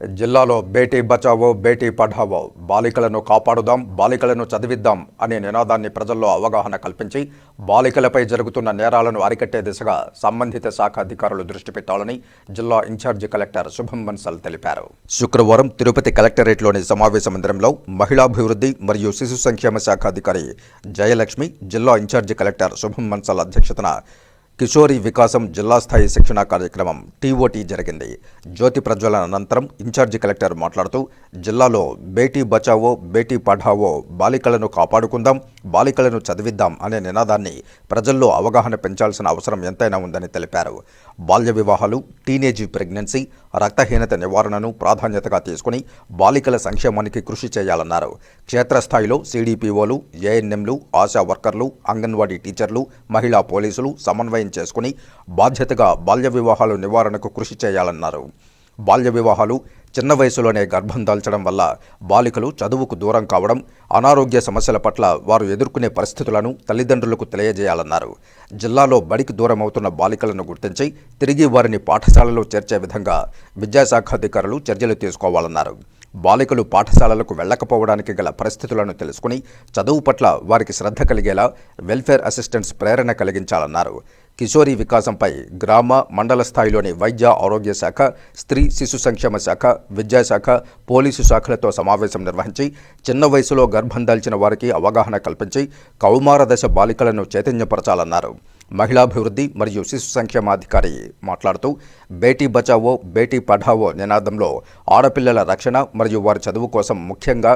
జిల్లాలో బేటీ బచావో బేటీ పఢావో బాలికలను కాపాడుదాం బాలికలను చదివిద్దాం అనే నినాదాన్ని ప్రజల్లో అవగాహన కల్పించి బాలికలపై జరుగుతున్న నేరాలను అరికట్టే దిశగా సంబంధిత శాఖ అధికారులు దృష్టి పెట్టాలని జిల్లా ఇన్ఛార్జి కలెక్టర్ శుభం బన్సల్ తెలిపారు. శుక్రవారం తిరుపతి కలెక్టరేట్లోని సమావేశ మందిరంలో మహిళాభివృద్ధి మరియు శిశు సంక్షేమ శాఖ అధికారి జయలక్ష్మి జిల్లా ఇన్ఛార్జి కలెక్టర్ శుభం బన్సల్ అధ్యక్షతన కిషోరి వికాసం జిల్లా స్థాయి శిక్షణా కార్యక్రమం టీఓటీ జరిగింది. జ్యోతి ప్రజ్వలన అనంతరం ఇన్ఛార్జి కలెక్టర్ మాట్లాడుతూ జిల్లాలో బేటీ బచావో బేటీ పఢావో బాలికలను కాపాడుకుందాం బాలికలను చదివిద్దాం అనే నినాదాన్ని ప్రజల్లో అవగాహన పెంచాల్సిన అవసరం ఎంతైనా ఉందని తెలిపారు. బాల్య వివాహాలు టీనేజీ ప్రెగ్నెన్సీ రక్తహీనత నివారణను ప్రాధాన్యతగా తీసుకుని బాలికల సంక్షేమానికి కృషి చేయాలన్నారు. క్షేత్రస్థాయిలో సీడీపీఓలు ఏఎన్ఎంలు ఆశా వర్కర్లు అంగన్వాడీ టీచర్లు మహిళా పోలీసులు సమన్వయం చేసుకుని బాధ్యతగా బాల్య వివాహాలు నివారణకు కృషి చేయాలన్నారు. బాల్య వివాహాలు చిన్న వయసులోనే గర్భం దాల్చడం వల్ల బాలికలు చదువుకు దూరం కావడం అనారోగ్య సమస్యల పట్ల వారు ఎదుర్కొనే పరిస్థితులను తల్లిదండ్రులకు తెలియజేయాలన్నారు. జిల్లాలో బడికి దూరం అవుతున్న బాలికలను గుర్తించి తిరిగి వారిని పాఠశాలలో చేర్చే విధంగా విద్యాశాఖ అధికారులు చర్యలు తీసుకోవాలన్నారు. బాలికలు పాఠశాలలకు వెళ్ళకపోవడానికి గల పరిస్థితులను తెలుసుకుని చదువు పట్ల వారికి శ్రద్ధ కలిగేలా వెల్ఫేర్ అసిస్టెంట్స్ ప్రేరణ కలిగించాలన్నారు. కిషోరి వికాసంపై గ్రామ మండల స్థాయిలోని వైద్య ఆరోగ్య శాఖ స్త్రీ శిశు సంక్షేమ శాఖ విద్యాశాఖ పోలీసు శాఖలతో సమావేశం నిర్వహించి చిన్న వయసులో గర్భం దాల్చిన వారికి అవగాహన కల్పించి కౌమార దశ బాలికలను చైతన్యపరచాలన్నారు. మహిళాభివృద్ధి మరియు శిశు సంక్షేమాధికారి మాట్లాడుతూ బేటీ బచావో బేటీ పఢావో నినాదంలో ఆడపిల్లల రక్షణ మరియు వారి చదువు కోసం ముఖ్యంగా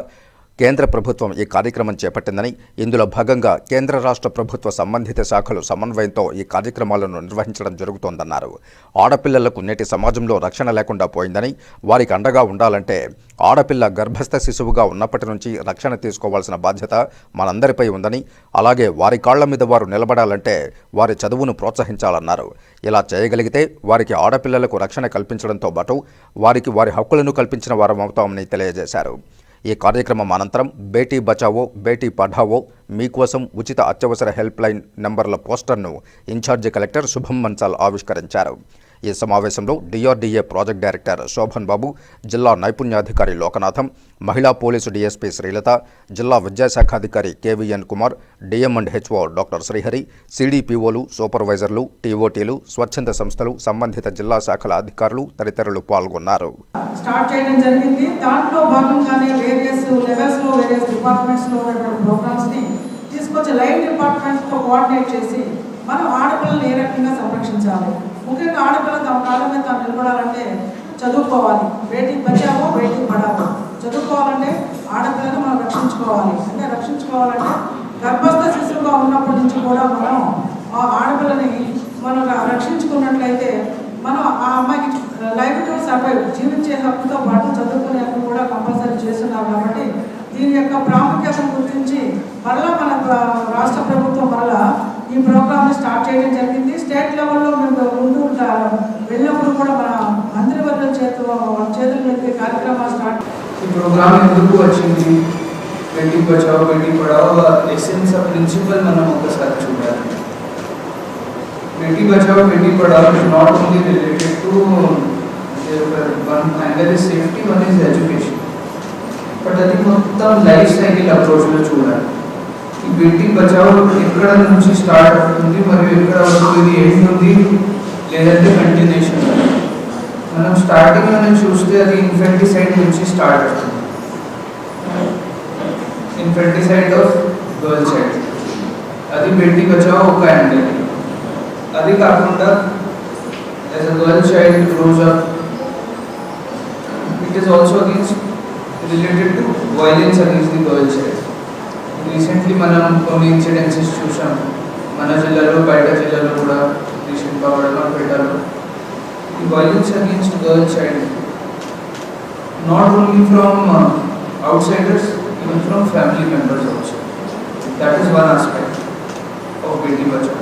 కేంద్ర ప్రభుత్వం ఈ కార్యక్రమం చేపట్టిందని ఇందులో భాగంగా కేంద్ర రాష్ట్ర ప్రభుత్వ సంబంధిత శాఖలు సమన్వయంతో ఈ కార్యక్రమాలను నిర్వహించడం జరుగుతోందన్నారు. ఆడపిల్లలకు నేటి సమాజంలో రక్షణ లేకుండా పోయిందని వారికి అండగా ఉండాలంటే ఆడపిల్ల గర్భస్థ శిశువుగా ఉన్నప్పటి నుంచి రక్షణ తీసుకోవాల్సిన బాధ్యత మనందరిపై ఉందని అలాగే వారి కాళ్ళ మీద వారు నిలబడాలంటే వారి చదువును ప్రోత్సహించాలన్నారు. ఇలా చేయగలిగితే వారికి ఆడపిల్లలకు రక్షణ కల్పించడంతో పాటు వారికి వారి హక్కులను కల్పించిన వారం అవుతామని తెలియజేశారు. ఈ కార్యక్రమం అనంతరం బేటీ బచావో బేటీ పఢావో మీకోసం ఉచిత అత్యవసర హెల్ప్ లైన్ నంబర్ల పోస్టర్ను ఇన్ఛార్జి కలెక్టర్ శుభం మన్సాల్ ఆవిష్కరించారు. ఈ సమావేశంలో DRDA project director Shobhan Babu జిల్లా నైపుణ్యాధికారి లోకనాథం మహిళా పోలీసు డీఎస్పీ శ్రీలత జిల్లా విద్యాశాఖాధికారి KVN Kumar DM and HO doctor Srihari సిడిపిఓలు సూపర్వైజర్లు టీఓటీలు స్వచ్ఛంద సంస్థలు సంబంధిత జిల్లా శాఖల అధికారులు తదితరులు పాల్గొన్నారు. స్టార్ట్ చేయడం జరిగింది. దాంట్లో భాగంగానే వేరియస్ లెవెల్స్లో వేరియస్ డిపార్ట్మెంట్స్లో ఉన్నటువంటి ప్రోగ్రామ్స్ని తీసుకొచ్చి లైన్ డిపార్ట్మెంట్స్తో కోఆర్డినేట్ చేసి మనం ఆడపిల్లలు ఏ రకంగా సంరక్షించాలి? ముఖ్యంగా ఆడపిల్ల తమ కాళ్ళ మీద తాను నిలబడాలంటే చదువుకోవాలి. బేటీ బచావో బేటీ పడావో చదువుకోవాలంటే ఆడపిల్లను మనం రక్షించుకోవాలి. అంటే రక్షించుకోవాలంటే గర్భస్థ శిశువుగా ఉన్నప్పటి నుంచి కూడా మనం ఆ ఆడపిల్లని మనం రక్షించుకున్నట్లయితే మనం ఆ అమ్మాయికి లైఫ్ టు సర్వైవ్ జీవించే హక్కుతో పాటు చదువుకునే హక్కు కూడా కంపల్సరీ చేస్తున్నాం కాబట్టి దీని యొక్క ప్రాముఖ్యతను గుర్తించి మరలా మన రాష్ట్ర ప్రభుత్వం మరలా ఈ ప్రోగ్రామ్ స్టార్ట్ చేయడం జరిగింది. స్టేట్ లెవెల్లో మేము ముందు వెళ్ళినప్పుడు కూడా మన మంత్రివర్గం చేతు చేతుల మీద కార్యక్రమాలు స్టార్ట్ ఈ ప్రోగ్రామ్ ఎందుకు వచ్చింది? బేటీ బచావో బేటీ పడావో ఎసెన్స్ ఆ ప్రిన్సిపల్ మనం ఒకసారి చూడాలి. Beti Bachao Beti Padhao not only related to one angle is safety one is education but అది మొత్తం లైఫ్ సైకిల్ అప్రోచ్లో చూడాలి. బేటీ బచావో ఎక్కడ నుంచి స్టార్ట్ అవుతుంది మరియు ఎక్కడ వరకు ఇది ఎండ్ ఉంది లేదంటే కంటిన్యూషన్ మనం స్టార్టింగ్ మనం చూస్తే అది ఇన్ఫెంటిసైడ్ నుంచి స్టార్ట్ అవుతుంది ఇన్ఫెంటిసైడ్ ఆఫ్ గర్ల్ చైల్డ్ అది బేటీ బచావో ఒక యాంగిల్ అది కాకుండా as a girl child grows up it is also against related to violence against the girl child recently మనం కొన్ని ఇన్సిడెన్సెస్ చూసాం మన జిల్లాలో బయట జిల్లాలో కూడా రీసెంట్గా వడలపేటలో the violence against girl child not only from uh, outsiders even from family members also that is one aspect of beti bachao